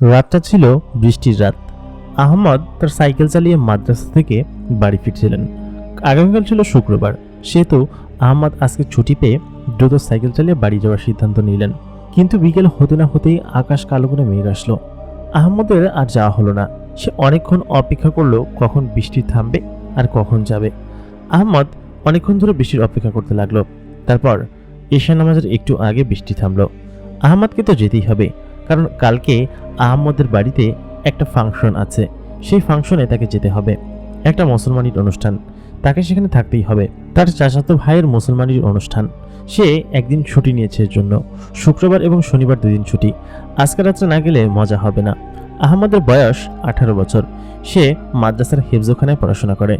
রাতটা ছিল বৃষ্টির রাত। আহমদ তার সাইকেল চালিয়ে মাদ্রাসা থেকে বাড়ি ফিরছিলেন। আগামীকাল ছিল শুক্রবার। সেহেতু আহমদ আজকে ছুটি পেয়ে দ্রুত সাইকেল চালিয়ে বাড়ি যাওয়ার সিদ্ধান্ত নিলেন। কিন্তু বিকেল হতে না হতেই আকাশ কালো করে মেঘ আসলো। আহমদের আর যাওয়া হলো না। সে অনেকক্ষণ অপেক্ষা করল কখন বৃষ্টি থামবে আর কখন যাবে। আহমদ অনেকক্ষণ ধরে বৃষ্টির অপেক্ষা করতে লাগল। তারপর ঈশা নামাজের একটু আগে বৃষ্টি থামলো। আহমদকে তো যেতেই হবে। কারণ কালকে আহমদের বাড়িতে একটা ফাংশন আছে। সেই ফাংশনে তাকে যেতে হবে। একটা মুসলমানির অনুষ্ঠান। তাকে সেখানে থাকতেই হবে। তার চাচাতো ভাইয়ের মুসলমানির অনুষ্ঠান। সে একদিন ছুটি নিয়েছে এর জন্য শুক্রবার এবং শনিবার দুদিন ছুটি। আজকে রাত্রে না গেলে মজা হবে না। আহমদের বয়স আঠারো বছর। সে মাদ্রাসার হেফজোখানায় পড়াশোনা করে।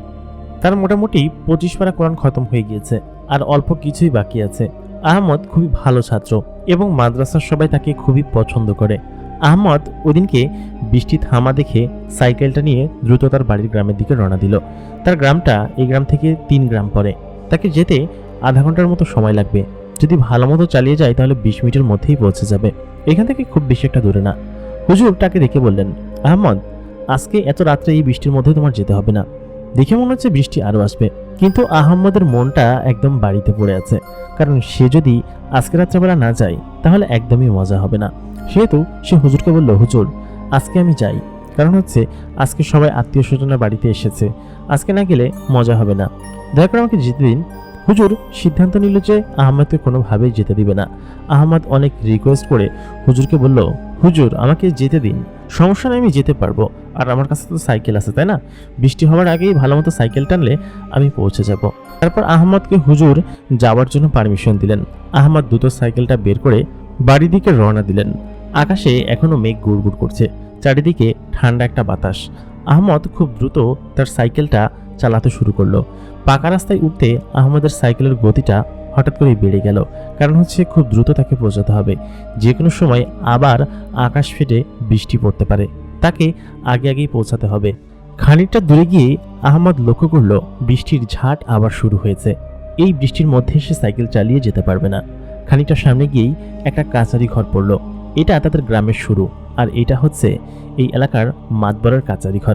তার মোটামুটি পঁচিশ পারা কোরআন খতম হয়ে গিয়েছে। আর অল্প কিছুই বাকি আছে। আহমদ খুবই ভালো ছাত্র। এবং মাদ্রাসার সবাই তাকে খুবই পছন্দ করে। আহমদ ওদিনকে বৃষ্টি থামা দেখে সাইকেলটা নিয়ে দ্রুত তার বাড়ির গ্রামের দিকে রওনা দিল। তার গ্রামটা এই গ্রাম থেকে তিন গ্রাম পরে তাকে যেতে আধা ঘণ্টার মতো সময় লাগবে। যদি ভালো মতো চালিয়ে যায় তাহলে বিশ মিনিটের মধ্যেই পৌঁছে যাবে। এখান থেকে খুব বেশি একটা দূরে না। হুজুর তাকে দেখে বললেন, আহমদ, আজকে এত রাত্রে এই বৃষ্টির মধ্যে তোমার যেতে হবে না। দেখে মনে হচ্ছে বৃষ্টি আরও আসবে। কিন্তু আহম্মদের মনটা একদম বাড়িতে পড়ে আছে। কারণ সে যদি আজকে রাত্রেবেলা না যায়, তাহলে একদমই মজা হবে না। সেহেতু সে হুজুরকে বলল হুজুর আজকে আমি যাই। কারণ হচ্ছে, আজকে সবাই আত্মীয় স্বজনের বাড়িতে এসেছে। আজকে না গেলে মজা হবে না। দয়া করে আমাকে যেতে দিন। হুজুর সিদ্ধান্ত নিল যে আহমদকে কোনোভাবেই যেতে দিবে না। আহমদ অনেক রিকোয়েস্ট করে হুজুরকে বলল, হুজুর, আমাকে যেতে দিন। সমস্যা নেই, আমি যেতে পারব। আর আমার কাছে তো সাইকেল আছে, তাই না? বৃষ্টি হওয়ার আগেই ভালো মতো সাইকেল টানলে আমি পৌঁছে যাব। তারপর আহমদকে হুজুর যাওয়ার জন্য পারমিশন দিলেন। আহমদ দ্রুত সাইকেলটা বের করে বাড়ির দিকে রওনা দিলেন। আকাশে এখনও মেঘ গুড়গুড় করছে, চারিদিকে ঠান্ডা একটা বাতাস। আহমদ খুব দ্রুত তার সাইকেলটা চালাতে শুরু করল। পাকা রাস্তায় উঠতে আহমদের সাইকেলের গতিটা হঠাৎ করে বেড়ে গেল। কারণ হচ্ছে খুব দ্রুত তাকে পৌঁছাতে হবে। যে কোনো সময় আবার আকাশ ফেটে বৃষ্টি পড়তে পারে। তাকে আগে আগেই পৌঁছাতে হবে। খানিকটা দূরে গিয়ে আহমদ লক্ষ্য করল, বৃষ্টির ঝাট আবার শুরু হয়েছে। এই বৃষ্টির মধ্যে সে সাইকেল চালিয়ে যেতে পারবে না। খানিকটা সামনে গিয়েই একটা কাচারি ঘর পড়ল। এটা তাদের গ্রামের শুরু। আর এটা হচ্ছে এই এলাকার মাতবরের কাচারি ঘর।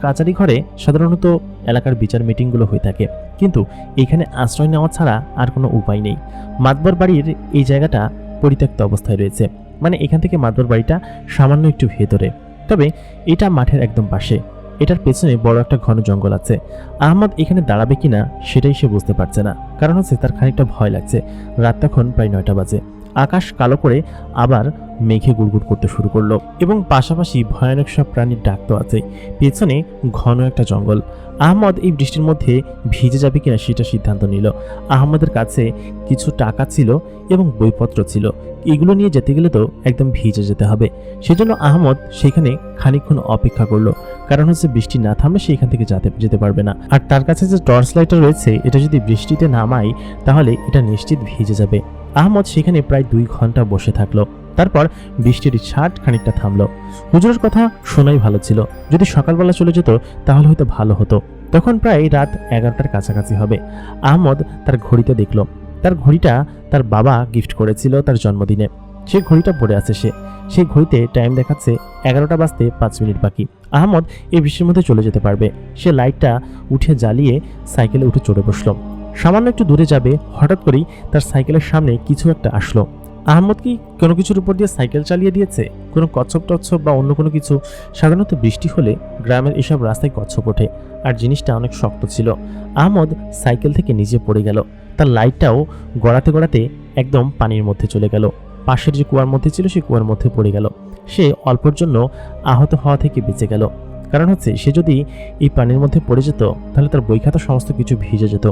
কাচারি ঘরে সাধারণত এলাকার বিচার মিটিংগুলো হয়ে থাকে। কিন্তু এখানে আশ্রয় নেওয়া ছাড়া আর কোনো উপায় নেই। মাতবর বাড়ির এই জায়গাটা পরিত্যক্ত অবস্থায় রয়েছে। মানে এখান থেকে মাতবর বাড়িটা সামান্য একটু ভেতরে। তবে এটা মাঠের একদম পাশে। এটার পেছনে বড় একটা ঘন জঙ্গল আছে। আহমদ এখানে দাঁড়াবে কিনা সেটাই সে বুঝতে পারছে না। কারণ হচ্ছে তার খানিকটা ভয় লাগছে। রাত তখন প্রায় নয়টা বাজে। আকাশ কালো করে আবার মেঘে গুড়গুড় করতে শুরু করল এবং পাশাপাশি ভয়ানক সব প্রাণীর ডাক তো আছে পেছনে ঘন একটা জঙ্গল। আহমদ এই বৃষ্টির মধ্যে ভিজে যাবে কিনা সেটা সিদ্ধান্ত নিল। আহমদের কাছে কিছু টাকা ছিল এবং বইপত্র ছিল। এগুলো নিয়ে যেতে গেলে তো একদম ভিজে যেতে হবে। সেজন্য আহমদ সেখানে খানিকক্ষণ অপেক্ষা করল। কারণ হচ্ছে বৃষ্টি না থামলে সে এখান থেকে যেতে যেতে পারবে না। আর তার কাছে যে টর্চ লাইটটা রয়েছে, এটা যদি বৃষ্টিতে নামায় তাহলে এটা নিশ্চিত ভিজে যাবে। আহমদ সেখানে প্রায় দুই ঘণ্টা বসে থাকল। তারপর বৃষ্টির ছাট খানিকটা থামলো। হুজুরের কথা শোনাই ভালো ছিল। যদি সকালবেলা চলে যেত, তাহলে হয়তো ভালো হতো। তখন প্রায় রাত এগারোটার কাছাকাছি হবে। আহমদ তার ঘড়িতে দেখল। তার ঘড়িটা তার বাবা গিফট করেছিল তার জন্মদিনে। সেই ঘড়িটা পড়ে আছে সে। সেই ঘড়িতে টাইম দেখাচ্ছে এগারোটা বাজতে পাঁচ মিনিট বাকি। আহমদ এই বৃষ্টির মধ্যে চলে যেতে পারবে। সে লাইটটা উঠে জ্বালিয়ে সাইকেলে উঠে চড়ে বসল। সামান্য একটু দূরে যাবে, হঠাৎ করেই তার সাইকেলের সামনে কিছু একটা আসলো। আহমদ কি কোনো কিছুর উপর দিয়ে সাইকেল চালিয়ে দিয়েছে? কোনো কচ্ছপ টচ্ছপ বা অন্য কোনো কিছু? সাধারণত বৃষ্টি হলে গ্রামের এসব রাস্তায় কচ্ছপ ওঠে আর জিনিসটা অনেক শক্ত ছিল। আহমদ সাইকেল থেকে নিজে পড়ে গেল। তার লাইটটাও গড়াতে গড়াতে একদম পানির মধ্যে চলে গেল। পাশের যে কুয়ার মধ্যে ছিল সেই কুয়ার মধ্যে পড়ে গেল। সে অল্পর জন্য আহত হওয়া থেকে বেঁচে গেল। কারণ হচ্ছে, সে যদি এই পানির মধ্যে পড়ে যেত, তাহলে তার বই খাতা সমস্ত কিছু ভিজে যেত।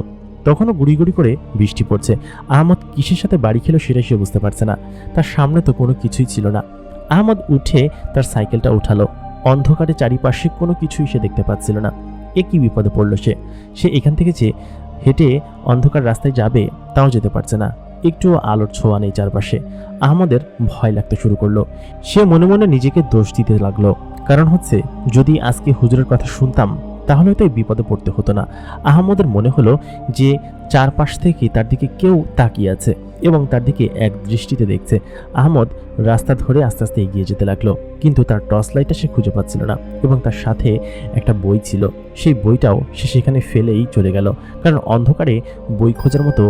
তখনও গুড়ি গুড়ি করে বৃষ্টি পড়ছে। আহমদ কিসের সাথে বাড়ি খেলো সেটাই সে বুঝতে পারছে না। তার সামনে তো কোনো কিছুই ছিল না। আহমদ উঠে তার সাইকেলটা উঠালো। অন্ধকারে চারিপাশে কোনো কিছুই সে দেখতে পাচ্ছিল না। এ কি বিপদে পড়ল সে? সে এখান থেকে যে হেঁটে অন্ধকার রাস্তায় যাবে, তাও যেতে পারছে না। একটু আলোর ছোঁয়া নেই চারপাশে। আহমদের ভয় লাগতে শুরু করল। সে মনে মনে নিজেকে দোষ দিতে লাগল। কারণ হচ্ছে, যদি আজকে হুজুরের কথা শুনতাম তাহলে হয়তো এই বিপদে পড়তে হতো না। আহমদের মনে হলো যে চারপাশ থেকে তার দিকে কেউ তাকিয়ে আছে এবং তার দিকে এক দৃষ্টিতে দেখছে। আহমদ রাস্তা ধরে আস্তে আস্তে এগিয়ে যেতে লাগল, কিন্তু তার টর্চ লাইটটা সে খুঁজে পাচ্ছিল না এবং তার সাথে একটা বই ছিল। সেই বইটাও সে সেখানে ফেলেই চলে গেল, কারণ অন্ধকারে বই খোঁজার মতো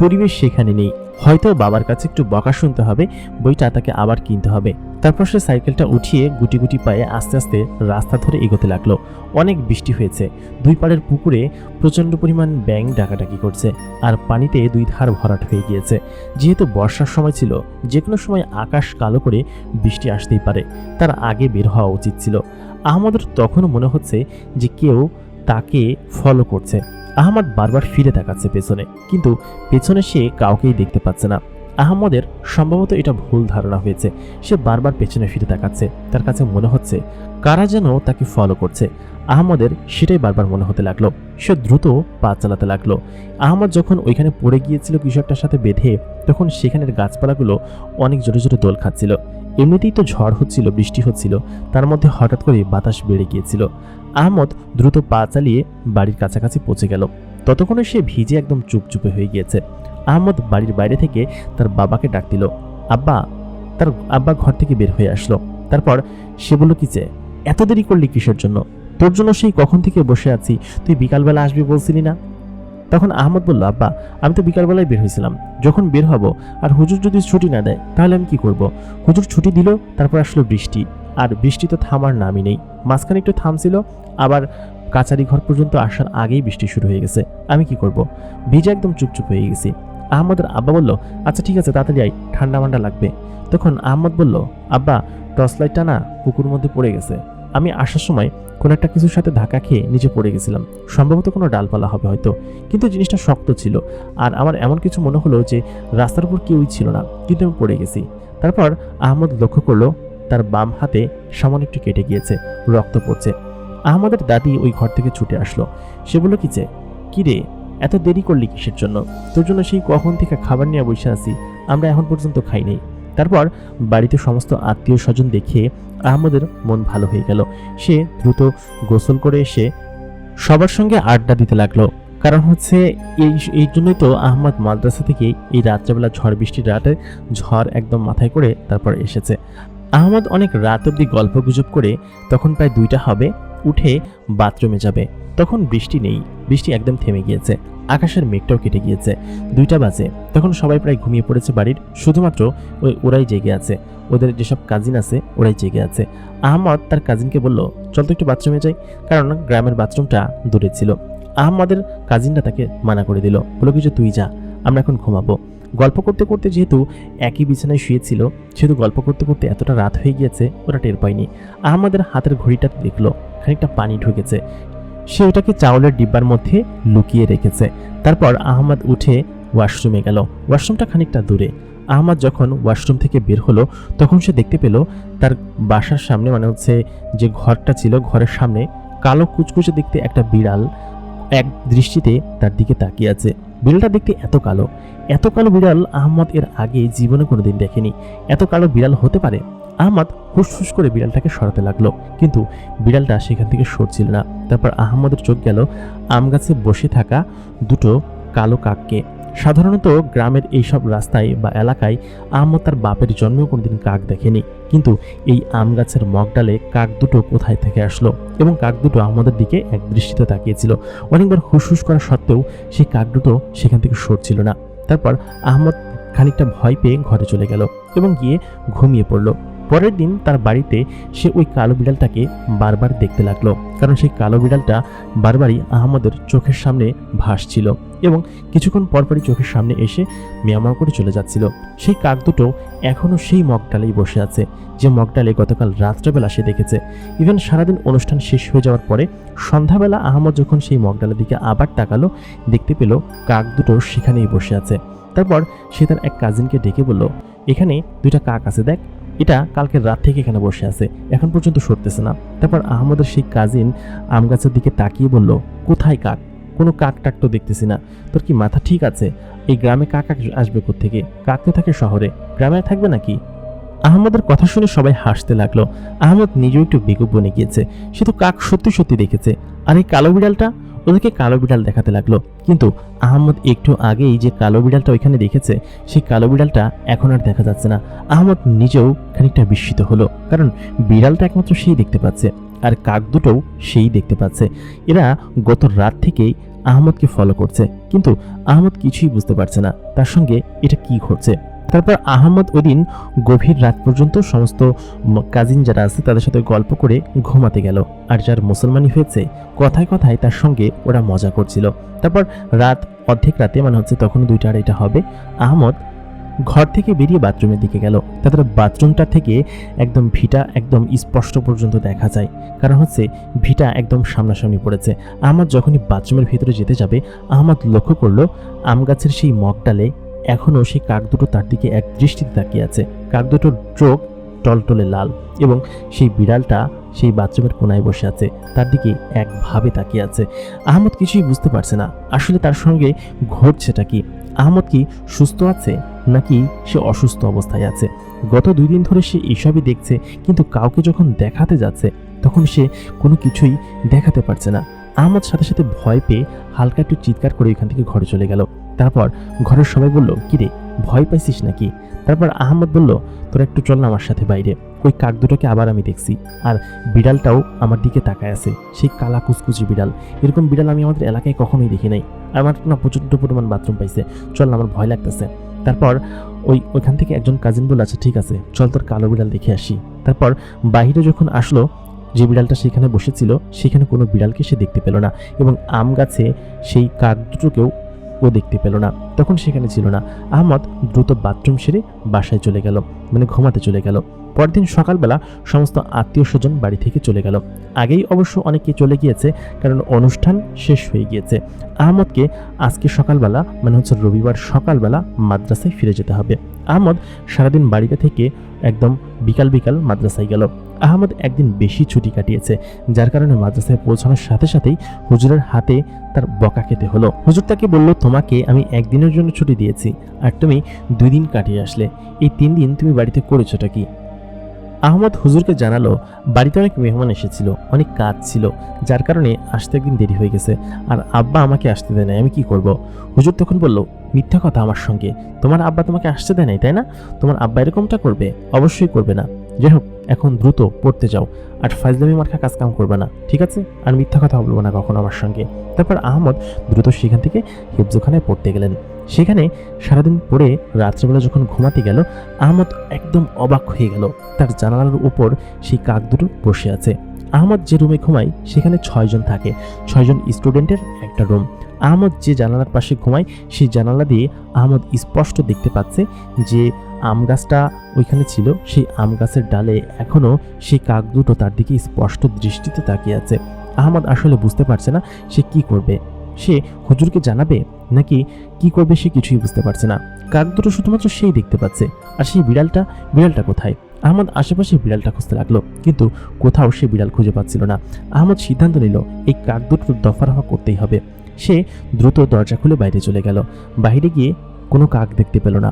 পরিবেশ সেখানে নেই। হয়তো বাবার কাছে একটু বকা শুনতে হবে, বইটা তাকে আবার কিনতে হবে। তারপর সে সাইকেলটা উঠিয়ে গুটি গুটি পায়ে আস্তে আস্তে রাস্তা ধরে এগোতে লাগল। অনেক বৃষ্টি হয়েছে। দুই পাড়ের পুকুরে প্রচণ্ড পরিমাণ ব্যাং ডাকাডাকি করছে আর পানিতে দুই ধার ভরাট হয়ে গিয়েছে। যেহেতু বর্ষার সময় ছিল যে কোনো সময় আকাশ কালো করে বৃষ্টি আসতেই পারে। তার আগে বের হওয়া উচিত ছিল। আহমদের তখনও মনে হচ্ছে যে কেউ তাকে ফলো করছে। আহমদ বারবার ফিরে তাকাচ্ছে পেছনে, কিন্তু পেছনে সে কাউকেই দেখতে পাচ্ছে না। আহমদের সম্ভবত এটা ভুল ধারণা হয়েছে। সে বারবার পেছনে ফিরে তাকাচ্ছে তার কাছে মনে হচ্ছে কারা যেন তাকে ফলো করছে। আহমদের সেটাই বারবার মনে হতে লাগল। সে দ্রুত পা চালাতে লাগল। আহমদ যখন ওইখানে পড়ে গিয়েছিল কৃষকটার সাথে বেঁধে, তখন সেখানের গাছপালাগুলো অনেক জোরে জোরে দোল খাচ্ছিল। এমনিতেই তো ঝড় হচ্ছিল, বৃষ্টি হচ্ছিল, তার মধ্যে হঠাৎ করে বাতাস বেড়ে গিয়েছিল। আহমদ দ্রুত পা চালিয়ে বাড়ির কাছাকাছি পৌঁছে গেল। ততক্ষণে সে ভিজে একদম চুপচুপে হয়ে গিয়েছে। আহমদ বাড়ির বাইরে থেকে তার বাবাকে ডাক দিল। আব্বা, তার আব্বা ঘর থেকে বের হয়ে আসলো। তারপর সে বলল, কি যে, এত দেরি করলি কিসের জন্য? তোর জন্য সেই কখন থেকে বসে আছি, তুই বিকালবেলা আসবি বলছিলি না? তখন আহমদ বলল, আব্বা, আমি তো বিকালবেলায় বের হয়েছিলাম। যখন বের হব, আর হুজুর যদি ছুটি না দেয়, তাহলে আমি কি করব? হুজুর ছুটি দিল, তারপর আসলো বৃষ্টি। আর বৃষ্টি তো থামার নামই নেই। মাঝখানে একটু থামছিল, আবার কাচারি ঘর পর্যন্ত আসার আগেই বৃষ্টি শুরু হয়ে গেছে। আমি কি করব? ভিজে একদম চুপচুপ হয়ে গেছি। আহমদের আব্বা বলল আচ্ছা ঠিক আছে, তাড়াতাড়ি আই ঠান্ডা মান্ডা লাগবে। তখন আহমদ বলল, আব্বা, টর্চ লাইটটা না পুকুর মধ্যে পড়ে গেছে। আমি আসার সময় কোনো একটা কিছুর সাথে ধাক্কা খেয়ে নিচে পড়ে গেছিলাম। সম্ভবত কোনো ডালপালা হবে হয়তো। কিন্তু জিনিসটা শক্ত ছিল। আর আমার এমন কিছু মনে হলো যে রাস্তার উপর কেউই ছিল না। কিন্তু আমি পড়ে গেছি। তারপর আহমদ লক্ষ্য করল তার বাম হাতে সামান্য একটু কেটে গিয়েছে, রক্ত পড়ছে। আহমদের দাদি ওই ঘর থেকে ছুটে আসলো। সে বলল, কি যে? কি রে? এত দেরি করলি কিসের জন্য? তোর জন্য সেই কখন থেকে খাবার নিয়ে বসে আছি। আমরা এখন পর্যন্ত খাই নাই তারপর বাড়িতে সমস্ত আত্মীয় স্বজন দেখে আহমদের মন ভালো হয়ে গেল। সে দ্রুত গোসল করে এসে সবার সঙ্গে আড্ডা দিতে লাগল। কারণ হচ্ছে এই এই জন্যই তো আহমদ মাদ্রাসা থেকে এই রাত্রেবেলা ঝড় বৃষ্টির রাতে ঝড় একদম মাথায় করে তারপর এসেছে। আহমদ অনেক রাত অব্দি গল্প গুজব করে তখন প্রায় দুইটা হবে উঠে বাথরুমে যাবে। তখন বৃষ্টি নেই, বৃষ্টি একদম থেমে গিয়েছে। আকাশের মেঘটাও কেটে গিয়েছে। দুইটা বাজে, তখন সবাই প্রায় ঘুমিয়ে পড়েছে বাড়ির, শুধুমাত্র ওই ওরাই জেগে আছে। ওদের যেসব কাজিন আছে, ওরাই জেগে আছে। আহমদ তার কাজিনকে বলল, চল তো একটু বাথরুমে যাই। কারণ গ্রামের বাথরুমটা দূরে ছিল। আহমদের কাজিনরা তাকে মানা করে দিল বলো কিছু তুই যা, আমরা এখন ঘুমাবো। গল্প করতে করতে যেহেতু একই বিছানায় শুয়েছিল, সেহেতু গল্প করতে করতে এতটা রাত হয়ে গিয়েছে, ওরা টের পায়নি। আহমদের হাতের ঘড়িটা দেখল, খানিকটা পানি ঢুকেছে। সে ওটাকে চাউলের ডিব্বার মধ্যে লুকিয়ে রেখেছে। তারপর আহমদ উঠে ওয়াশরুমে গেল। ওয়াশরুমটা খানিকটা দূরে। আহমদ যখন ওয়াশরুম থেকে বের হলো, তখন সে দেখতে পেল, তার বাসার সামনে মানে হচ্ছে যে ঘরটা ছিল, ঘরের সামনে কালো কুচকুচে দেখতে একটা বিড়াল এক দৃষ্টিতে তার দিকে তাকিয়ে আছে। বিড়ালটা দেখতে এত কালো। এত কালো বিড়াল আহমদ এর আগে জীবনে কোনোদিন দেখেনি। এত কালো বিড়াল হতে পারে? আহমদ হুসফুস করে বিড়ালটাকে সরাতে লাগল। কিন্তু বিড়ালটা সেখান থেকে সরছিল না। তারপর আহমদের চোখ গেল আম গাছে বসে থাকা দুটো কালো কাককে। সাধারণত গ্রামের এইসব রাস্তায় বা এলাকায় আহমদ তার বাপের জন্মেও কোনোদিন কাক দেখেনি। কিন্তু এই আম গাছের মগডালে কাক দুটো কোথায় থেকে আসলো এবং কাক দুটো আহমদের দিকে এক দৃষ্টিতে তাকিয়েছিল। অনেকবার হুসহুস করা সত্ত্বেও সেই কাক দুটো সেখান থেকে সরছিল না। তারপর আহমদ খানিকটা ভয় পেয়ে ঘরে চলে গেল এবং গিয়ে ঘুমিয়ে পড়ল। পরের দিন তার বাড়িতে সে ওই কালো বিড়ালটাকে বারবার দেখতে লাগল। কারণ সেই কালো বিড়ালটা বারবারই আহমদের চোখের সামনে ভাসছিল এবং কিছুক্ষণ পরপরই চোখের সামনে এসে মিয়ামাও করে চলে যাচ্ছিল। সেই কাক দুটো এখনও সেই মগডালেই বসে আছে, যে মগডালে গতকাল রাত্রেবেলা সে দেখেছে। ইভেন সারাদিন অনুষ্ঠান শেষ হয়ে যাওয়ার পরে সন্ধ্যাবেলা আহমদ যখন সেই মগডালের দিকে আবার তাকালো, দেখতে পেল কাক দুটো সেখানেই বসে আছে। তারপর সে তার এক কাজিনকে ডেকে বলল, এখানে দুইটা কাক আছে দেখ। এটা কালকে রাত থেকে এখানে বসে আছে, এখন পর্যন্ত সরতেছে না। তারপর আহমদের সেই কাজিন আম গাছের দিকে তাকিয়ে বলল, কোথায় কাক? কোনো কাক টাক তো দেখতেছি না। তোর কি মাথা ঠিক আছে? এই গ্রামে কাক আসবে থেকে কাক তো থাকে শহরে। গ্রামে থাকবে নাকি? আহমদের কথা শুনে সবাই হাসতে লাগল। আহমদ নিজেও একটু বেকুব বনে গিয়েছে। সে তো কাক সত্যি সত্যি দেখেছে। আর এই কালো বিড়ালটা? ওদেরকে কালো বিড়াল দেখাতে লাগল। কিন্তু আহমদ একটু আগেই যে কালো বিড়ালটা ওইখানে দেখেছে, সেই কালো বিড়ালটা এখন আর দেখা যাচ্ছে না। আহমদ নিজেও খানিকটা বিস্মিত হলো, কারণ বিড়ালটা একমাত্র সেই দেখতে পাচ্ছে, আর কাক দুটোও সেই দেখতে পাচ্ছে। এরা গত রাত থেকেই আহমদকে ফলো করছে, কিন্তু আহমদ কিছুই বুঝতে পারছে না, তার সঙ্গে এটা কি ঘটছে। তারপর আহমদ ওদিন গভীর রাত পর্যন্ত সমস্ত কাজিন যারা আছে তাদের সাথে গল্প করে ঘুমাতে গেল। আর যার মুসলমানি হয়েছে, কথায় কথায় তার সঙ্গে ওরা মজা করছিল। তারপর রাত অর্ধেক রাতে মানে হচ্ছে তখন দুইটা আড়াইটা হবে, আহমদ ঘর থেকে বেরিয়ে বাথরুমের দিকে গেল। তাদের বাথরুমটা থেকে একদম ভিটা একদম স্পষ্ট পর্যন্ত দেখা যায়। কারণ হচ্ছে ভিটা একদম সামনাসামনি পড়েছে। আহমদ যখনই বাথরুমের ভিতরে যেতে যাবে, আহমদ লক্ষ্য করল আম গাছের সেই মগডালে এখনও সেই কাক দুটো তার দিকে এক দৃষ্টিতে তাকিয়ে আছে। কাক দুটোর চোখ টলটলে লাল এবং সেই বিড়ালটা সেই বাথরুমের কোনায় বসে আছে। তার দিকে একভাবে তাকিয়ে আছে। আহমদ কিছুই বুঝতে পারছে না। আসলে তার সঙ্গে ঘটছেটা কি? আহমদ কি সুস্থ আছে নাকি সে অসুস্থ অবস্থায় আছে? গত দুই দিন ধরে সে এসবই দেখছে, কিন্তু কাউকে যখন দেখাতে যাচ্ছে, তখন সে কোনো কিছুই দেখাতে পারছে না। আহমদ সাথে সাথে ভয় পেয়ে হালকা একটু চিৎকার করে এখান থেকে ঘরে চলে গেল। তারপর ঘরের সবাই বলল, কিরে, ভয় পাইছিস নাকি? তারপর আহমদ বলল, তোরা একটু চল না আমার সাথে বাইরে। ওই কাক দুটোকে আবার আমি দেখছি। আর বিড়ালটাও আমার দিকে তাকায় আছে। সেই কালা কুচকুচি বিড়াল। এরকম বিড়াল আমি আমাদের এলাকায় কখনোই দেখি নাই। আমার না প্রচণ্ড পরিমাণ বাথরুম পাইছে। চল না, আমার ভয় লাগতেছে। তারপর ওই, ওইখান থেকে একজন কাজিন বলে আচ্ছা ঠিক আছে, চল তোর কালো বিড়াল দেখে আসি। তারপর বাইরে যখন আসলো, যে বিড়ালটা সেখানে বসেছিল, সেখানে কোনো বিড়ালকে সে দেখতে পেল না। এবং আম গাছে সেই কাক দুটোকেও ও দেখতে পেল না। তখন সেখানে ছিল না। আহমদ দ্রুত বাথরুম সেরে বাসায় চলে গেল মানে ঘুমাতে চলে গেল। পরদিন সকালবেলা সমস্ত আত্মীয় স্বজন বাড়ি থেকে চলে গেল। আগেই অবশ্য অনেকে চলে গিয়েছে, কারণ অনুষ্ঠান শেষ হয়ে গিয়েছে। আহমদকে আজকে সকালবেলা মানে হচ্ছে রবিবার সকালবেলা মাদ্রাসায় ফিরে যেতে হবে। আহমদ সারাদিন বাড়িতে থেকে একদম বিকাল বিকাল মাদ্রাসায় গেল। আহমদ একদিন বেশি ছুটি কাটিয়েছে, যার কারণে মাদ্রাসায় পৌঁছানোর সাথে সাথেই হুজুরের হাতে তার বকা খেতে হলো। হুজুর তাকে বলল, তোমাকে আমি একদিনের জন্য ছুটি দিয়েছি, আর তুমি দুই দিন কাটিয়ে আসলে। এই তিন দিন তুমি বাড়িতে করেছোটা কি? আহমদ হুজুরকে জানালো, বাড়িতে অনেক মেহমান এসেছিল, অনেক কাজ ছিল, যার কারণে আসতে একদিন দেরি হয়ে গেছে, আর আব্বা আমাকে আসতে দেয় নাই, আমি কি করব? হুজুর তখন বলল, মিথ্যা কথা আমার সঙ্গে, তোমার আব্বা তোমাকে আসতে দেয় নাই, তাই না? তোমার আব্বা এরকমটা করবে? অবশ্যই করবে না। যাই হোক, এখন দ্রুত পড়তে যাও, আর ফাইজলামি মার্কা কাজ কাম করবে না, ঠিক আছে? আর মিথ্যা কথা বলব না কখনো আমার সঙ্গে। তারপর আহমদ দ্রুত সেখান থেকে হিফজোখানায় পড়তে গেলেন। সেখানে সারাদিন পড়ে রাত্রেবেলা যখন ঘুমাতে গেল, আহমদ একদম অবাক হয়ে গেল। তার জানালার উপর সেই কাক দুটো বসে আছে। আহমদ যে রুমে ঘুমায়, সেখানে ছয়জন থাকে। ছয়জন স্টুডেন্টের একটা রুম। আহমদ যে জানালার পাশে ঘুমায়, সেই জানালা দিয়ে আহমদ স্পষ্ট দেখতে পাচ্ছে যে আম গাছটা ওইখানে ছিল। সেই আম গাছের ডালে এখনও সেই কাক দুটো তার দিকে স্পষ্ট দৃষ্টিতে তাকিয়ে আছে। আহমদ আসলে বুঝতে পারছে না সে কি করবে। সে হুজুরকে জানাবে? নাকি কি করবে সে কিছুই বুঝতে পারছে না। কাক দুটো শুধুমাত্র সেই দেখতে পাচ্ছে। আর সেই বিড়ালটা বিড়ালটা কোথায়? আহমদ আশেপাশে বিড়ালটা খুঁজতে লাগল, কিন্তু কোথাও সে বিড়াল খুঁজে পাচ্ছিল না। আহমদ সিদ্ধান্ত নিল, এই কাক দুটোর দফারফা করতেই হবে। সে দ্রুত দরজা খুলে বাইরে চলে গেল। বাইরে গিয়ে কোনো কাক দেখতে পেল না।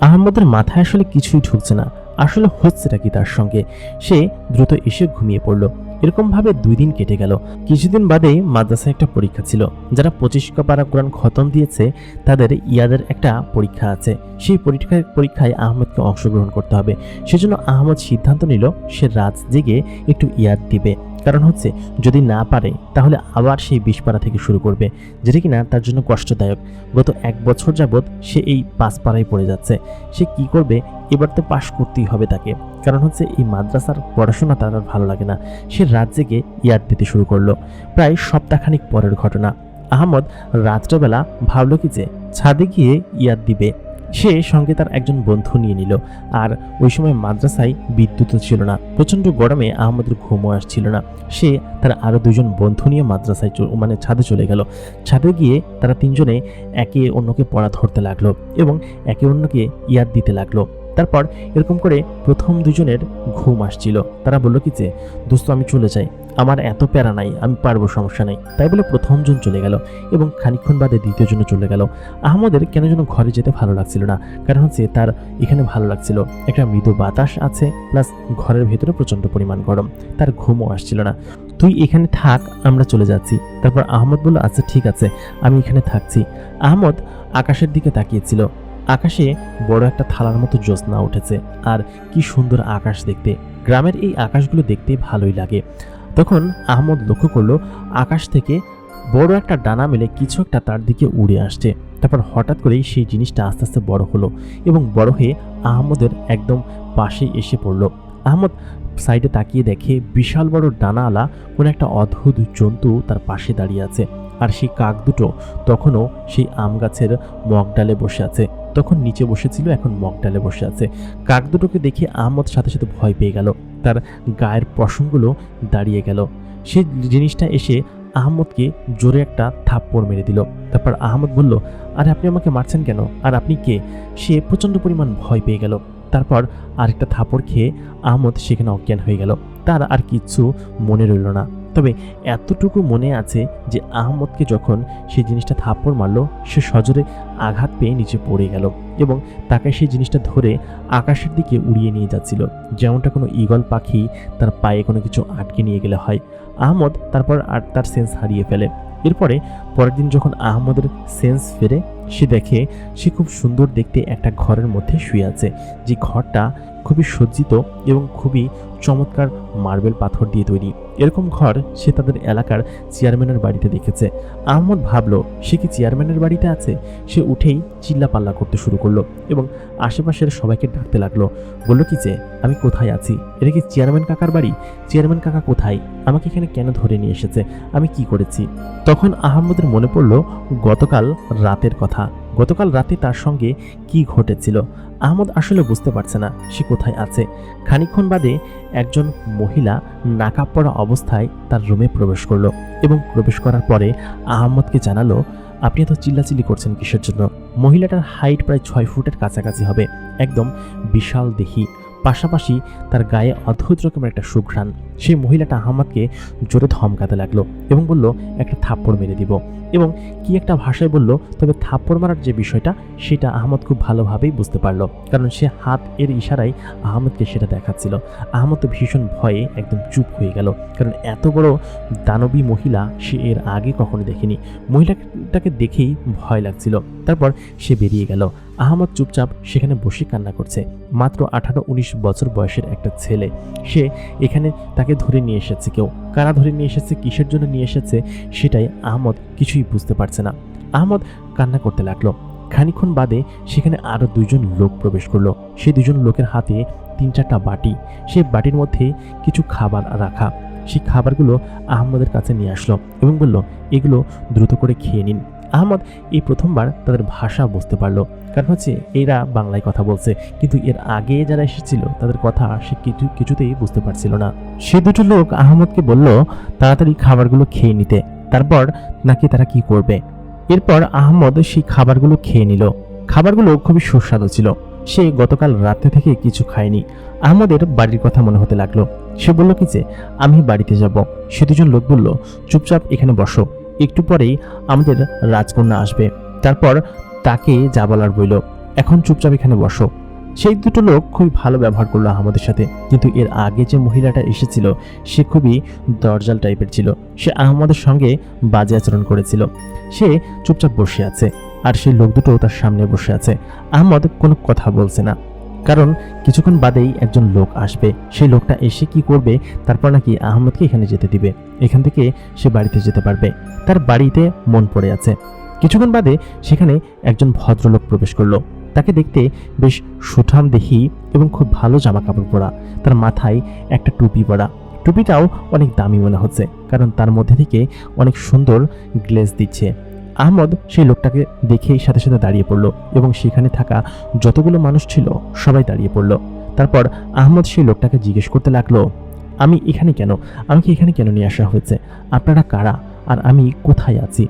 আহমদের মাথায় আসলে কিছুই ঢুকছে না। আসলে হচ্ছেটা কি তার সঙ্গে? সে দ্রুত এসে ঘুমিয়ে পড়ল। এরকমভাবে দুই দিন কেটে গেল। কিছুদিন বাদেই মাদ্রাসায় একটা পরীক্ষা ছিল। যারা পঁচিশ পারা কোরআন খতম দিয়েছে, তাদের ইয়াদের একটা পরীক্ষা আছে। সেই পরীক্ষায় পরীক্ষায় আহমেদকে অংশগ্রহণ করতে হবে। সেজন্য আহমদ সিদ্ধান্ত নিল, সে রাত জেগে একটু ইয়াদ দিবে। কারণ হচ্ছে, যদি না পারে, তাহলে আবার সেই বিষপাড়া থেকে শুরু করবে, যেটা কিনা তার জন্য কষ্টদায়ক। গত এক বছর যাবৎ সে এই পাঁচ পাড়ায় পড়ে যাচ্ছে। সে কি করবে, এবার তো পাশ করতেই হবে তাকে। কারণ হচ্ছে, এই মাদ্রাসার পড়াশোনা তার আর ভালো লাগে না। সে রাত জেগে ইয়াদ দিতে শুরু করল। প্রায় সপ্তাহখানিক পরের ঘটনা। আহমদ রাত্রবেলা ভাবলো কি যে, ছাদে গিয়ে ইয়াদ দিবে। সে সঙ্গে তার একজন বন্ধু নিয়ে নিল। আর ওই সময় মাদ্রাসায় বিদ্যুৎও ছিল না। প্রচণ্ড গরমে আহমদের ঘুমও আসছিল না। সে তার আরও দুজন বন্ধু নিয়ে মাদ্রাসায় মানে ছাদে চলে গেল। ছাদে গিয়ে তারা তিনজনে একে অন্যকে পড়া ধরতে লাগল এবং একে অন্যকে ইয়াদ দিতে লাগল। তারপর এরকম করে প্রথম দুজনের ঘুম আসছিল। তারা বলল কি যে, দোস্ত, আমি চলে যাই। আমার এত প্যারা নাই, আমি পারব, সমস্যা নেই। তাই বলে প্রথমজন চলে গেল এবং খানিকক্ষণ বাদে দ্বিতীয়জন চলে গেল। আহমদের কেন যেন ঘরে যেতে ভালো লাগছিল না, কারণ হচ্ছে তার এখানে ভালো লাগছিল। একটা মৃদু বাতাস আছে, প্লাস ঘরের ভেতরে প্রচণ্ড পরিমাণ গরম। তার ঘুমও আসছিল না। তুই এখানে থাক, আমরা চলে যাচ্ছি। তারপর আহমদ বলল আচ্ছা ঠিক আছে, আমি এখানে থাকছি। আহমদ আকাশের দিকে তাকিয়েছিল। আকাশে বড় একটা থালার মতো জ্যোৎস্না উঠেছে। আর কি সুন্দর আকাশ দেখতে। গ্রামের এই আকাশগুলো দেখতে ভালোই লাগে। তখন আহমদ লক্ষ্য করল, আকাশ থেকে বড় একটা ডানা মেলে কিছু একটা তার দিকে উড়ে আসছে। তারপর হঠাৎ করেই সেই জিনিসটা আস্তে আস্তে বড় হলো এবং বড় হয়ে আহমদের একদম পাশে এসে পড়ল। আহমদ সাইডে তাকিয়ে দেখে বিশাল বড় ডানাওয়ালা কোনো একটা অদ্ভুত জন্তু তার পাশে দাঁড়িয়ে আছে। আর সেই কাক দুটো তখনও সেই আম গাছের মগডালে বসে আছে। তখন নিচে বসেছিল, এখন মগডালে বসে আছে। কাক দুটোকে দেখে আহমদ সাথে সাথে ভয় পেয়ে গেল। তার গায়ের পশমগুলো দাঁড়িয়ে গেল। সেই জিনিসটা এসে আহমদকে জোরে একটা থাপ্পড় মেরে দিল। তারপর আহমদ বলল, আরে, আপনি আমাকে মারছেন কেন? আর আপনি কে? সে প্রচণ্ড পরিমাণ ভয় পেয়ে গেল। তারপর আরেকটা থাপড় খেয়ে আহমদ সেখানে অজ্ঞান হয়ে গেল। তার আর কিচ্ছু মনে রইল না। তবে এতটুকু মনে আছে যে আহমদকে যখন সেই জিনিসটা থাপ্পড় মারলো, সে সজোরে আঘাত পেয়ে নিচে পড়ে গেল এবং তাকে সেই জিনিসটা ধরে আকাশের দিকে উড়িয়ে নিয়ে যাচ্ছিল। যেমনটা কোনো ঈগল পাখি তার পায়ে কোনো কিছু আটকে নিয়ে গেলে হয়। আহমদ তারপর আর তার সেন্স হারিয়ে ফেলে। এরপরে পরের দিন যখন আহমদের সেন্স ফেরে, সে দেখে সে খুব সুন্দর দেখতে একটা ঘরের মধ্যে শুয়ে আছে। যে ঘরটা খুবই সজ্জিত এবং খুবই চমৎকার মার্বেল পাথর দিয়ে তৈরি। এরকম ঘর সে তাদের এলাকার চেয়ারম্যানের বাড়িতে দেখেছে। আহমদ ভাবলো, সে কি চেয়ারম্যানের বাড়িতে আছে? সে উঠেই চিল্লাপাল্লা করতে শুরু করল এবং আশেপাশের সবাইকে ডাকতে লাগল। বলল, কি যে, আমি কোথায় আছি? এটা কি চেয়ারম্যান কাকার বাড়ি? চেয়ারম্যান কাকা কোথায়? আমাকে এখানে কেন ধরে নিয়ে এসেছে? আমি কি করেছি? তখন আহমদের মনে পড়ল, গতকাল রাতের কথা। গতকাল রাতে তার সঙ্গে কি ঘটেছিল, আহমদ আসলে বুঝতে পারছে না সে কোথায় আছে। খানিকক্ষণ বাদে একজন মহিলা নাকাপ পড়া অবস্থায় তার রুমে প্রবেশ করল এবং প্রবেশ করার পরে আহমদকে জানালো, আপনি এত চিল্লাচিল্লি করছেন কিসের জন্য? মহিলাটার হাইট প্রায় ছয় ফুটের কাছাকাছি হবে, একদম বিশাল দেহি। পাশাপাশি তার গায়ে অদ্ভুত রকমের একটা সুঘ্রাণ। সেই মহিলাটা আহমদকে জোরে ধমকাতে লাগল এবং বলল, একটা থাপ্পড় মেরে দিব। এবং কি একটা ভাষায় বলল, তবে থাপ্পড় মারার যে বিষয়টা, সেটা আহমদ খুব ভালোভাবেই বুঝতে পারল। কারণ সে হাত এর ইশারায় আহমদকে সেটা দেখাচ্ছিল। আহমদ তো ভীষণ ভয়ে একদম চুপ হয়ে গেল। কারণ এত বড় দানবী মহিলা সে এর আগে কখনো দেখেনি। মহিলাটাকে দেখেই ভয় লাগছিল। তারপর সে বেরিয়ে গেল। আহমদ চুপচাপ সেখানে বসে কান্না করছে। মাত্র আঠারো উনিশ বছর বয়সের একটা ছেলে। সে এখানে তাকে ধরে নিয়ে এসেছে কেউ? কারা ধরে নিয়ে এসেছে? কিসের জন্য নিয়ে এসেছে? সেটাই আহমদ কিছুই বুঝতে পারছে না। আহমদ কান্না করতে লাগল। খানিক্ষণ বাদে সেখানে আরও দুইজন লোক প্রবেশ করল। সেই দুজন লোকের হাতে তিন চারটা বাটি। সেই বাটির মধ্যে কিছু খাবার রাখা। সেই খাবারগুলো আহমদের কাছে নিয়ে আসলো এবং বলল, এগুলো দ্রুত করে খেয়ে নিন। আহমদ এই প্রথমবার তাদের ভাষা বুঝতে পারল। কারণ হচ্ছে এরা বাংলায় কথা বলছে, কিন্তু এর আগে যারা এসেছিল, তাদের কথা সে কিছু, কিছুতেই বুঝতে পারছিল না। সে দুটো লোক আহমদকে বলল, তাড়াতাড়ি খাবারগুলো খেয়ে নিতে। তারপর নাকি তারা কি করবে? এরপর আহমদ সেই খাবারগুলো খেয়ে নিল। খাবারগুলো খুবই সুস্বাদু ছিল। সে গতকাল রাতে থেকে কিছু খায়নি। আহমদের বাড়ির কথা মনে হতে লাগল। সে বলল কি যে, আমি বাড়িতে যাব। সে দুজন লোক বলল, চুপচাপ এখানে বসো। একটু পরেই আমাদের রাজকন্যা আসবে। তারপর তাকে যা বলার বইল, এখন চুপচাপ এখানে বসো। সেই দুটো লোক খুবই ভালো ব্যবহার করল আহমদের সাথে, কিন্তু এর আগে যে মহিলাটা এসেছিল, সে খুবই দরজাল টাইপের ছিল। সে আহমদের সঙ্গে বাজে আচরণ করেছিল। সে চুপচাপ বসে আছে, আর সেই লোক দুটো তার সামনে বসে আছে। আহমদ কোনো কথা বলছে না। কারণ কিছুক্ষণ বাদেই একজন লোক আসবে। সেই লোকটা এসে কি করবে, তারপর নাকি আহমদকে এখানে যেতে দিবে। এখান থেকে সে বাড়িতে যেতে পারবে। তার বাড়িতে মন পড়ে আছে। কিছুক্ষণ বাদে সেখানে একজন ভদ্রলোক প্রবেশ করল। তাকে দেখতে বেশ সুঠাম দেহি এবং খুব ভালো জামা কাপড় পরা। তার মাথায় একটা টুপি পরা। টুপিটাও অনেক দামি মনে হচ্ছে, কারণ তার মধ্যে থেকে অনেক সুন্দর গ্লেজ দিচ্ছে। আহমদ সেই লোকটাকে দেখেই সাথে সাথে দাঁড়িয়ে পড়ল এবং সেখানে থাকা যতগুলো মানুষ ছিল সবাই দাঁড়িয়ে পড়ল। তারপর আহমদ সেই লোকটাকে জিজ্ঞেস করতে লাগল, আমি এখানে কেন? আমাকে এখানে কেন নিয়ে আসা হয়েছে? আপনারা কারা? আর আমি কোথায় আছি?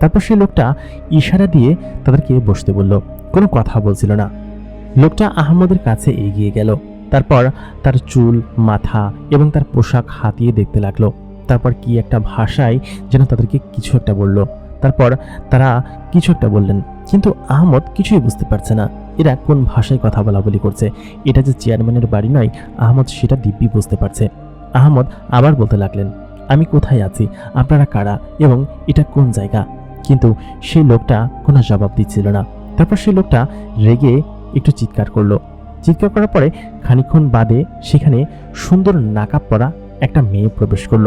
তারপর সেই লোকটা ইশারা দিয়ে তাদেরকে বসতে বলল, কোনো কথা বলছিল না। লোকটা আহমদের কাছে এগিয়ে গেল। তারপর তার চুল, মাথা এবং তার পোশাক হাতিয়ে দেখতে লাগল। তারপর কি একটা ভাষায় যেন তাদেরকে কিছু একটা বলল। তারপর তারা কিছু একটা বললেন, কিন্তু আহমদ কিছুই বুঝতে পারছে না। এরা কোন ভাষায় কথা বলা বলি করছে? এটা যে চেয়ারম্যানের বাড়ি নয়, আহমদ সেটা দিব্যি বুঝতে পারছে। আহমদ আবার বলতে লাগলেন, আমি কোথায় আছি? আপনারা কারা? এবং এটা কোন জায়গা? কিন্তু সেই লোকটা কোনো জবাব দিচ্ছিল না। তারপর সেই লোকটা রেগে একটু চিৎকার করল। চিৎকার করার পরে খানিকক্ষণ বাদে সেখানে সুন্দর নাকাব পরা একটা মেয়ে প্রবেশ করল।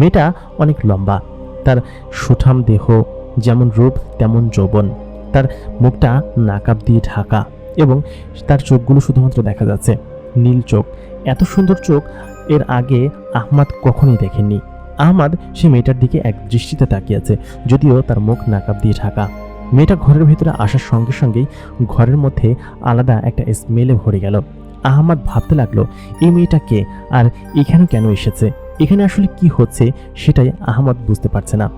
মেয়েটা অনেক লম্বা তার সুঠাম দেহ, যেমন রূপ, তেমন যৌবন। তার মুখটা নাকাব দিয়ে ঢাকা এবং তার চোখগুলো শুধুমাত্র দেখা যাচ্ছে, নীল চোখ। এত সুন্দর চোখ এর আগে আহমাদ কখনোই দেখেননি। আহমাদ সে মেয়েটার দিকে এক দৃষ্টিতে তাকিয়ে আছে, যদিও তার মুখ নাকাব দিয়ে ঢাকা। মেয়েটা ঘরের ভিতরে আসার সঙ্গে সঙ্গেই ঘরের মধ্যে আলাদা একটা স্মেলে ভরে গেল। আহমাদ ভাবতে লাগল, এই মেয়েটা কে? আর এখানে কেন এসেছে? এখানে আসলে কি হচ্ছে সেটাই আহমদ বুঝতে পারছে না।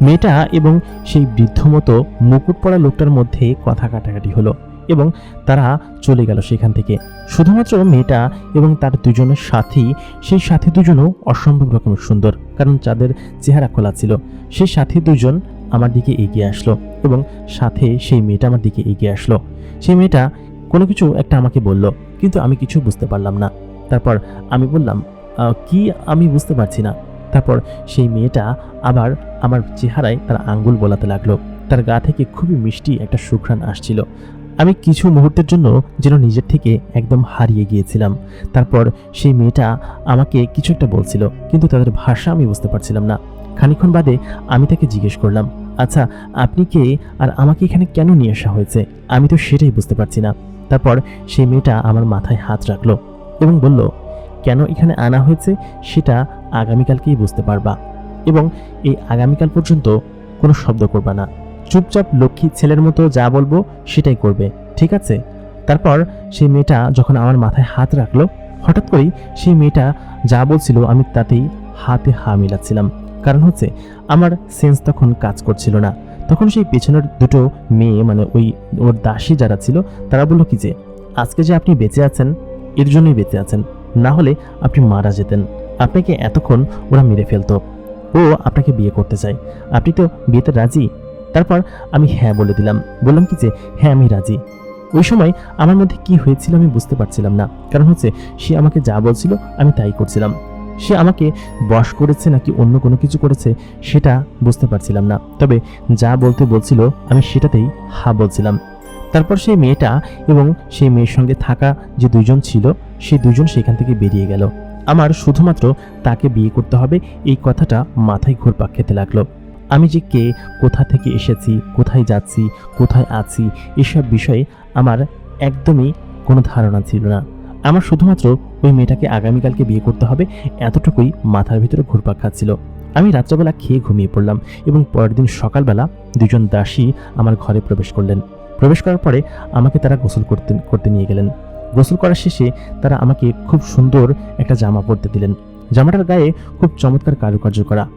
মেয়েটা এবং সেই বৃদ্ধ মতো মুকুট পরা লোকটার মধ্যে কথা কাটাকাটি হলো এবং তারা চলে গেল সেখান থেকে। শুধুমাত্র মেয়েটা এবং তার দুজনের সাথী সেই সাথী দুজনও অসম্ভব রকমের সুন্দর কারণ যাদের চেহারা খোলা ছিল। সেই সাথী দুজন আমার দিকে এগিয়ে আসলো এবং সাথে সেই মেয়েটা আমার দিকে এগিয়ে আসলো। সেই মেয়েটা কোনো কিছু একটা আমাকে বলল কিন্তু আমি কিছু বুঝতে পারলাম না। তারপর আমি বললাম "আহ, কি আমি বুঝতে পারছি না। তারপর সেই মেয়েটা আবার আমার চেহারায় তার আঙ্গুল বোলাতে লাগল। তার গা থেকে খুবই মিষ্টি একটা সুঘ্রাণ আসছিল। আমি কিছু মুহূর্তের জন্য যেন নিজের থেকে একদম হারিয়ে গিয়েছিলাম। তারপর সেই মেয়েটা আমাকে কিছু একটা বলছিল, কিন্তু তাদের ভাষা আমি বুঝতে পারছিলাম না। খানিকক্ষণ বাদে আমি তাকে জিজ্ঞেস করলাম আচ্ছা আপনি কে? আর আমাকে এখানে কেন নিয়ে আসা হয়েছে? আমি তো সেটাই বুঝতে পারছি না। তারপর সেই মেয়েটা আমার মাথায় হাত রাখল এবং বলল কেন এখানে আনা হয়েছে সেটা আগামীকালকেই বুঝতে পারবা। এবং এই আগামীকাল পর্যন্ত কোনো শব্দ করবা না। চুপচাপ লক্ষ্মী ছেলের মতো যা বলব সেটাই করবে, ঠিক আছে? তারপর সেই মেয়েটা যখন আমার মাথায় হাত রাখল, হঠাৎ করেই সেই মেয়েটা যা বলছিল আমি তাতেই হাতে হা মিলাচ্ছিলাম। কারণ হচ্ছে, আমার সেন্স তখন কাজ করছিল না। তখন সেই পেছনের দুটো মেয়ে মানে ওই ওর দাসী যারা ছিল, তারা বলল কি যে, আজকে যে আপনি বেঁচে আছেন, এর জন্যই বেঁচে আছেন। না হলে আপনি মারা যেতেন। আপনাকে এতক্ষণ ওরা মেরে ফেলতো। ও আপনাকে বিয়ে করতে চায়। আপনি তো বিয়েতে রাজি? তারপর আমি হ্যাঁ বলে দিলাম। বললাম কি যে হ্যাঁ আমি রাজি। ওই সময় আমার মধ্যে কি হয়েছিল আমি বুঝতে পারছিলাম না। কারণ হচ্ছে, সে আমাকে যা বলছিল আমি তাই করছিলাম। সে আমাকে বশ করেছে নাকি অন্য কোনো কিছু করেছে, সেটা বুঝতে পারছিলাম না। তবে যা বলতে বলছিল আমি সেটাতেই হা বলছিলাম। তারপর সেই মেয়েটা এবং সেই মেয়ের সঙ্গে থাকা যে দুজন ছিল, সেই দুজন সেখান থেকে বেরিয়ে গেল। আমার শুধুমাত্র তাকে বিয়ে করতে হবে এই কথাটা মাথায় ঘুরপাক খেতে লাগল। আমি যে কে, কোথা থেকে এসেছি, কোথায় যাচ্ছি, কোথায় আছি, এসব বিষয়ে আমার একদমই কোনো ধারণা ছিল না। আমার শুধুমাত্র ওই মেয়েটাকে আগামীকালকে বিয়ে করতে হবে এতটুকুই মাথার ভিতরে ঘুরপাক খাচ্ছিল। আমি রাত্রেবেলা খেয়ে ঘুমিয়ে পড়লাম এবং পরের দিন সকালবেলা দুজন দাসী আমার ঘরে প্রবেশ করলেন। প্রবেশ করার পরে আমাকে তারা গোসল করতে করতে নিয়ে গেলেন। গোসল করার শেষে তারা আমাকে খুব সুন্দর একটা জামা পরতে দিলেন। জামাটার গায়ে খুব চমৎকার কারুকার্য করা।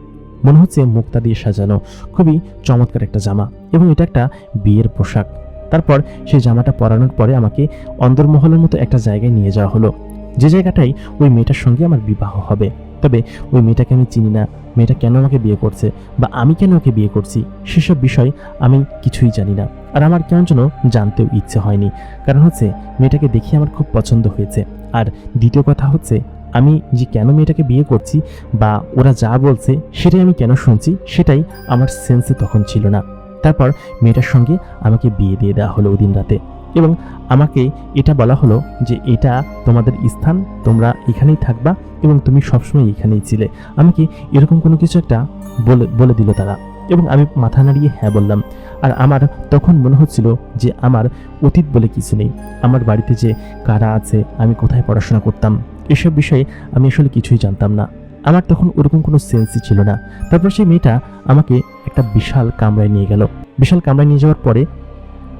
মনে হচ্ছে মুক্তা দিয়ে সাজানো। খুবই চমৎকার একটা জামা এবং এটা একটা বিয়ের পোশাক। তারপর সেই জামাটা পরানোর পরে আমাকে অন্দরমহলের মতো একটা জায়গায় নিয়ে যাওয়া হলো। যে জায়গাটাই ওই মেয়েটার সঙ্গে আমার বিবাহ হবে। তবে ওই মেয়েটাকে আমি চিনি না। মেয়েটা কেন আমাকে বিয়ে করছে বা আমি কেন ওকে বিয়ে করছি, সেসব বিষয় আমি কিছুই জানি না। আর আমার কেমন যেন জানতেও ইচ্ছে হয়নি। কারণ হচ্ছে, মেয়েটাকে দেখে আমার খুব পছন্দ হয়েছে। আর দ্বিতীয় কথা হচ্ছে, আমি যে কেন মেয়েটাকে বিয়ে করছি বা ওরা যা বলছে, সেটাই আমি কেন শুনছি, সেটাই আমার সেন্সে তখন ছিল না। তারপর মেয়েটার সঙ্গে আমাকে বিয়ে দিয়ে দেওয়া হলো ওই দিন রাতে। এবং আমাকে এটা বলা হলো যে এটা তোমাদের স্থান, তোমরা এখানেই থাকবা এবং তুমি সবসময় এখানেই ছিলে। আমাকে এরকম কোনো কিছু একটা বলে বলে দিল তারা এবং আমি মাথা নাড়িয়ে হ্যাঁ বললাম। আর আমার তখন মনে হচ্ছিল যে আমার অতীত বলে কিছু নেই। আমার বাড়িতে যে কারা আছে, আমি কোথায় পড়াশোনা করতাম, এসব বিষয়ে আমি আসলে কিছুই জানতাম না। আমার তখন ওরকম কোনো সেন্সই ছিল না। তারপর সেই মেয়েটা আমাকে একটা বিশাল কামরায় নিয়ে গেল। বিশাল কামরায় নিয়ে যাওয়ার পরে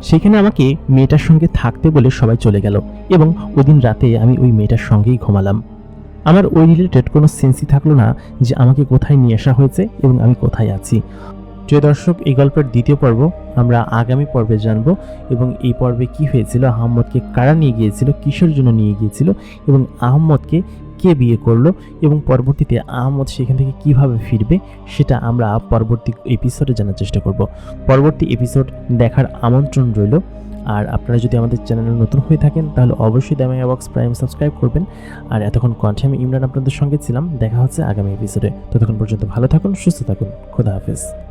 সেখানে আমাকে মেয়েটার সঙ্গে থাকতে বলে সবাই চলে গেল এবং ওই দিন রাতে আমি ওই মেয়েটার সঙ্গেই ঘুমালাম। আমার ওই রিলেটেড কোনো সেন্সই থাকল না যে আমাকে কোথায় নিয়ে আসা হয়েছে এবং আমি কোথায় আছি। প্রিয় দর্শক, এই গল্পের দ্বিতীয় পর্ব আমরা আগামী পর্বে জানব এবং এই পর্বে কি হয়েছিল, আহম্মদকে কারা নিয়ে গিয়েছিল, কিসের জন্য নিয়ে গিয়েছিল এবং আহম্মদকে কে বিয়ে করল এবং পরবর্তীতে আহমদ সেখান থেকে কীভাবে ফিরবে, সেটা আমরা পরবর্তী এপিসোডে জানার চেষ্টা করব। পরবর্তী এপিসোড দেখার আমন্ত্রণ রইল। আর আপনারা যদি আমাদের চ্যানেলে নতুন হয়ে থাকেন, তাহলে অবশ্যই দামাইয়া বক্স প্রাইম সাবস্ক্রাইব করবেন। আর এতক্ষণ কণ্ঠে আমি ইমরান আপনাদের সঙ্গে ছিলাম। দেখা হচ্ছে আগামী এপিসোডে ততক্ষণ পর্যন্ত ভালো থাকুন, সুস্থ থাকুন। খোদা হাফেজ।